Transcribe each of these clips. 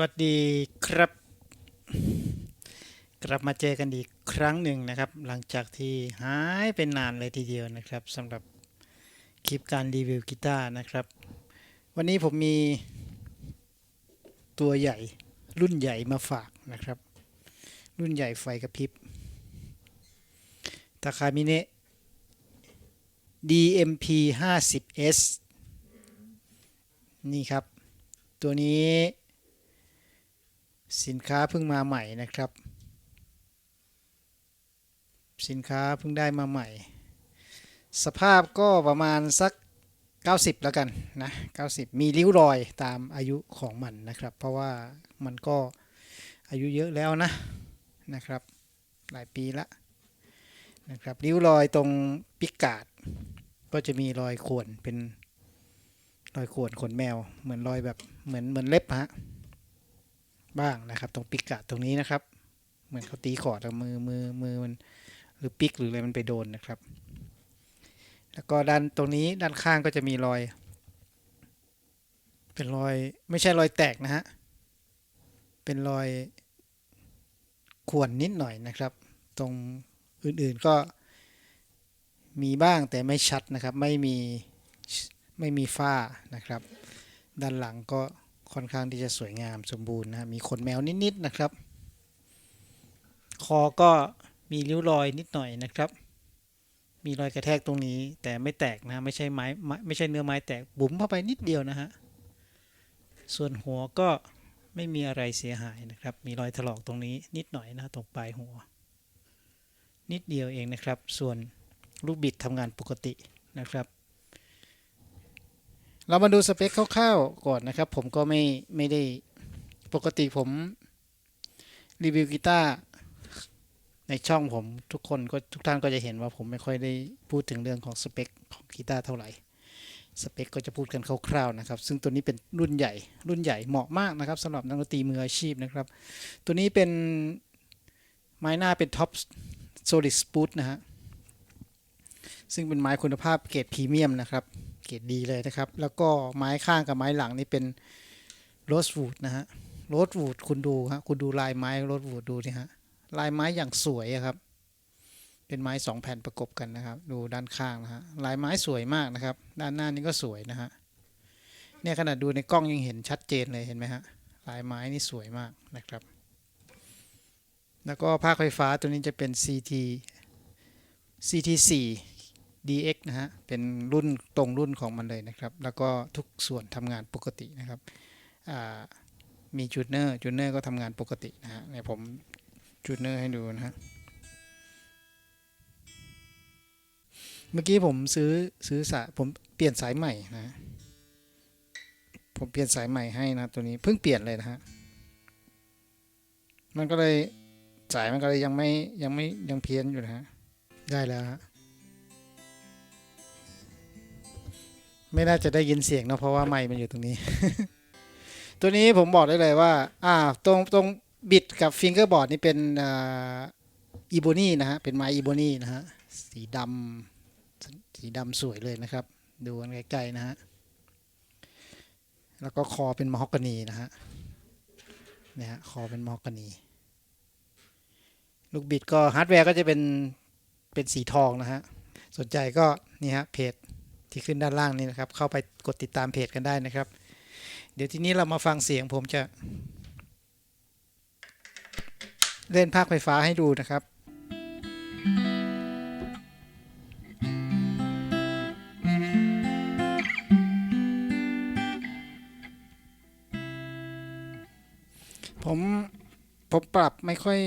วัสดีครับ กลับมาเจอกันอีกครั้งหนึ่งนะครับ หลังจากที่หายไปนานเลยทีเดียวนะครับสำหรับคลิปการรีวิวกีตาร์นะครับ วันนี้ผมมีตัวใหญ่รุ่นใหญ่มาฝากนะครับ รุ่นใหญ่ไฟกระพริบตาคามิเนะ DMP 50S นี่ครับ ตัวนี้ สินค้าเพิ่งมาใหม่นะครับ สินค้าเพิ่งได้มาใหม่ สภาพก็ประมาณสัก 90 แล้วกันนะ90 มีริ้วรอยตามอายุของมันนะครับ เพราะว่ามันก็อายุเยอะแล้วนะนะครับ หลายปีละนะครับริ้วรอยตรงปิกกาดก็จะมีรอยข่วนเป็นรอยข่วนขนแมว เหมือนรอยแบบเหมือนเหมือนเล็บฮะ บ้างนะครับ ตรงปิกกาดตรงนี้นะครับ เหมือนเขาตีขอดเอามือมือมือมันหรือปิกหรืออะไรมันไปโดนนะครับ แล้วก็ด้านตรงนี้ด้านข้างก็จะมีรอย เป็นรอยไม่ใช่รอยแตกนะฮะเป็นรอยข่วนนิดหน่อยนะครับ ตรงอื่นๆก็มีบ้างแต่ไม่ชัดนะครับ ไม่มีไม่มีฝ้านะครับ ด้านหลังก็ ค่อนข้างที่จะสวยงามสมบูรณ์นะมีขนแมวนิดๆนะครับ คอก็มีริ้วรอยนิดหน่อยนะครับ มีรอยกระแทกตรงนี้ แต่ไม่แตกนะไม่ใช่ไม้ไม่ใช่เนื้อไม้แตกบุ๋มเข้าไปนิดเดียวนะฮะส่วนหัวก็ไม่มีอะไรเสียหายนะครับ มีรอยถลอกตรงนี้นิดหน่อยนะตรงปลายหัว นิดเดียวเองนะครับ ส่วนลูกบิดทำงานปกตินะครับ เรามาดูสเปคคร่าวๆก่อนนะครับ ผมก็ไม่ไม่ได้ปกติผมรีวิวกีตาร์ในช่องผมทุกคนก็ทุกท่านก็จะเห็นว่าผมไม่ค่อยได้พูดถึงเรื่องของสเปคของกีตาร์เท่าไหร่สเปคก็จะพูดกันคร่าวๆนะครับ ซึ่งตัวนี้เป็นรุ่นใหญ่ รุ่นใหญ่เหมาะมากนะครับสำหรับนักดนตรีมืออาชีพนะครับ ตัวนี้เป็นไม้หน้าเป็นท็อปโซลิดสปูตนะฮะซึ่งเป็นไม้คุณภาพเกรดพรีเมียมนะครับ เกรดดีเลยนะครับ แล้วก็ไม้ข้างกับไม้หลังนี่เป็นโรสวูดนะฮะโรสวูดคุณดูฮะคุณดูลายไม้โรสวูดดูสิฮะลายไม้อย่างสวยครับ เป็นไม้สองแผ่นประกบกันนะครับ ดูด้านข้างนะฮะลายไม้สวยมากนะครับ ด้านหน้านี่ก็สวยนะฮะเนี่ยขนาดดูในกล้องยังเห็นชัดเจนเลยเห็นไหมฮะลายไม้นี่สวยมากนะครับ แล้วก็ภาคไฟฟ้าตัวนี้จะเป็น CT CT4 DX นะฮะ เป็นรุ่นตรงรุ่นของมันเลยนะครับ แล้วก็ทุกส่วนทำงานปกตินะครับมีจูเนอร์จูเนอร์ก็ทำงานปกตินะฮะเนี่ยผมจูเนอร์ให้ดูนะฮะ เมื่อกี้ผมซื้อซื้อสายผมเปลี่ยนสายใหม่นะ ผมเปลี่ยนสายใหม่ให้นะตัวนี้เพิ่งเปลี่ยนเลยนะฮะ มันก็เลยสายมันก็เลยยังไม่ยังไม่ยังเพี้ยนอยู่นะฮะ ได้แล้วฮะ ไม่น่าจะได้ยินเสียงเนอะเพราะว่าไมค์มันอยู่ตรงนี้ ตัวนี้ผมบอกได้เลยว่า อ่า ตรงตรงบิดกับฟิงเกอร์บอร์ดนี่เป็นอีโบนี่นะฮะ เป็นไม้อีโบนี่นะฮะ สีดำสีดำสวยเลยนะครับ ดูกันใกล้ๆนะฮะ แล้วก็คอเป็นมอฮอกกานีนะฮะเนี่ยฮะคอเป็นมอฮอกกานี ลูกบิดก็ฮาร์ดแวร์ก็จะเป็นเป็นสีทองนะฮะ สนใจก็นี่ฮะเพจ ที่ขึ้นด้านล่างนี้นะครับ เข้าไปกดติดตามเพจกันได้นะครับ เดี๋ยวทีนี้เรามาฟังเสียงผมจะ เล่นภาคไฟฟ้าให้ดูนะครับผมผมปรับไม่ค่อย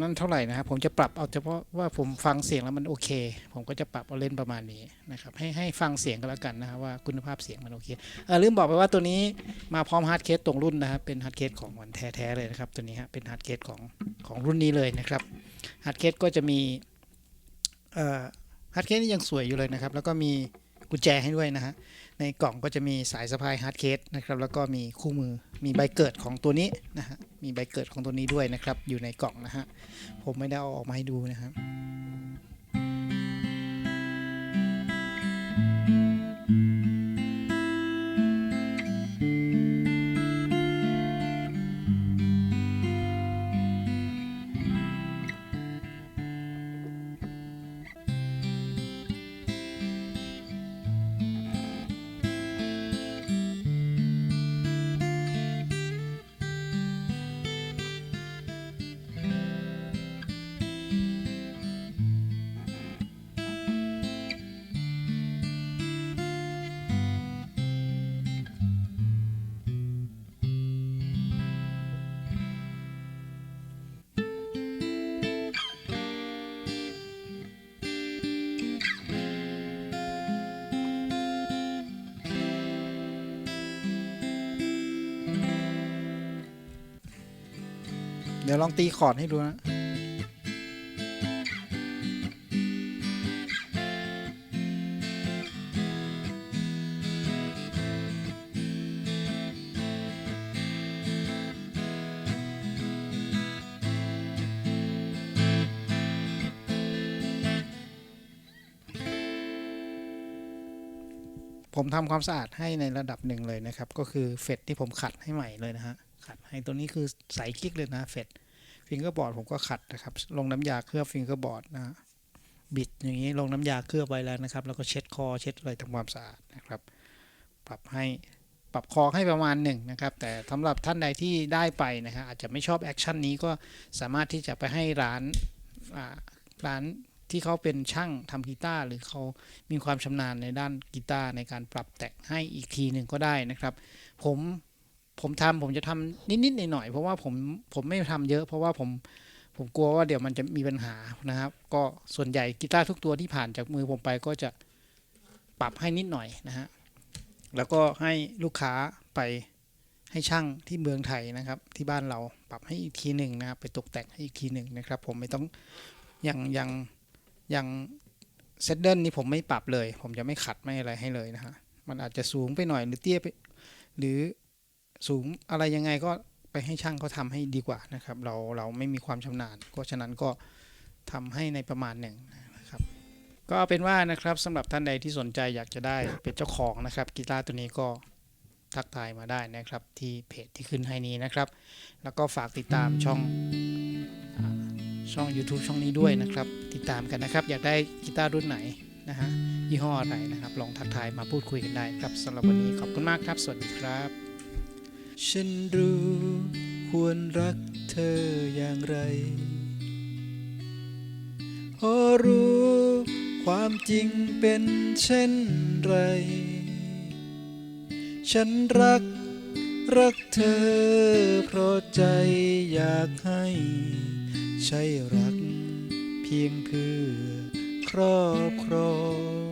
นั่นเท่าไหร่นะครับผมจะปรับเอาเฉพาะว่าผมฟังเสียงแล้วมันโอเค ผมก็จะปรับเอาเล่นประมาณนี้นะครับให้ให้ฟังเสียงกันแล้วกันนะครับว่าคุณภาพเสียงมันโอเคเออลืมบอกไปว่าตัวนี้มาพร้อมฮาร์ดเคสตรงรุ่นนะครับเป็นฮาร์ดเคสของวันแท้ๆเลยนะครับตัวนี้ฮะเป็นฮาร์ดเคสของของรุ่นนี้เลยนะครับฮาร์ดเคสก็จะมีเอ่อฮาร์ดเคสนี่ยังสวยอยู่เลยนะครับแล้วก็มีกุญแจให้ด้วยนะฮะ ในกล่องก็จะมีสายสะพายฮาร์ดเคสนะครับแล้วก็มีคู่มือมีใบเกิดของตัวนี้นะฮะมีใบเกิดของตัวนี้ด้วยนะครับอยู่ในกล่องนะฮะผมไม่ได้เอาออกมาให้ดูนะครับ ดี๋ยวลองตีคอร์ดให้ดูนะผมทำความสะอาดให้ในระดับหนึ่งเลยนะครับ ก็คือเฟดที่ผมขัดให้ใหม่เลยนะฮะ ขัดให้ตัวนี้คือใสกิ๊กเลยนะเฟดฟิงเกอร์บอร์ดผมก็ขัดนะครับ ลงน้ำยาเคลือบฟิงเกอร์บอร์ดนะฮะบิดอย่างนี้ลงน้ำยาเคลือบไว้แล้วนะครับ แล้วก็เช็ดคอเช็ดอะไรทำความสะอาดนะครับ ปรับให้ปรับคอให้ประมาณหนึ่งนะครับ แต่สำหรับท่านใดที่ได้ไปนะฮะอาจจะไม่ชอบแอคชั่นนี้ก็สามารถที่จะไปให้ร้านร้านที่เขาเป็นช่างทำกีตาร์หรือเขามีความชำนาญในด้านกีตาร์ในการปรับแต่งให้อีกทีหนึ่งก็ได้นะครับ ผม ผมทำผมจะทำนิดๆหน่อยๆเพราะว่าผมผมไม่ทำเยอะ เพราะว่าผมผมกลัวว่าเดี๋ยวมันจะมีปัญหานะครับ ก็ส่วนใหญ่กีตาร์ทุกตัวที่ผ่านจากมือผมไปก็จะปรับให้นิดหน่อยนะฮะแล้วก็ให้ลูกค้าไปให้ช่างที่เมืองไทยนะครับ ที่บ้านเราปรับให้อีกทีหนึ่งนะครับ ไปตกแต่งให้อีกทีหนึ่งนะครับ ผมไม่ต้องอย่างอย่างอย่างเซตเดิลนี่ผมไม่ปรับเลย ผมจะไม่ขัดไม่อะไรให้เลยนะฮะมันอาจจะสูงไปหน่อยหรือเตี้ยไป หรือ สูงอะไรยังไงก็ไปให้ช่างเขาทำให้ดีกว่านะครับ เราเราไม่มีความชำนาญเพราะฉะนั้นก็ทำให้ในประมาณหนึ่งนะครับ ก็เอาเป็นว่านะครับสำหรับท่านใดที่สนใจอยากจะได้เป็นเจ้าของนะครับกีตาร์ตัวนี้ก็ทักทายมาได้นะครับที่เพจที่ขึ้นให้นี้นะครับ แล้วก็ฝากติดตามช่องช่อง YouTube ช่องนี้ด้วยนะครับ ติดตามกันนะครับ อยากได้กีตาร์รุ่นไหนนะฮะยี่ห้ออะไรนะครับ ลองทักทายมาพูดคุยกันได้ครับสำหรับวันนี้ขอบคุณมากครับ สวัสดีครับ ฉันรู้ควรรักเธออย่างไร พอรู้ความจริงเป็นเช่นไร ฉันรักรักเธอเพราะใจอยากให้ ใช่รักเพียงเพื่อครอบครอง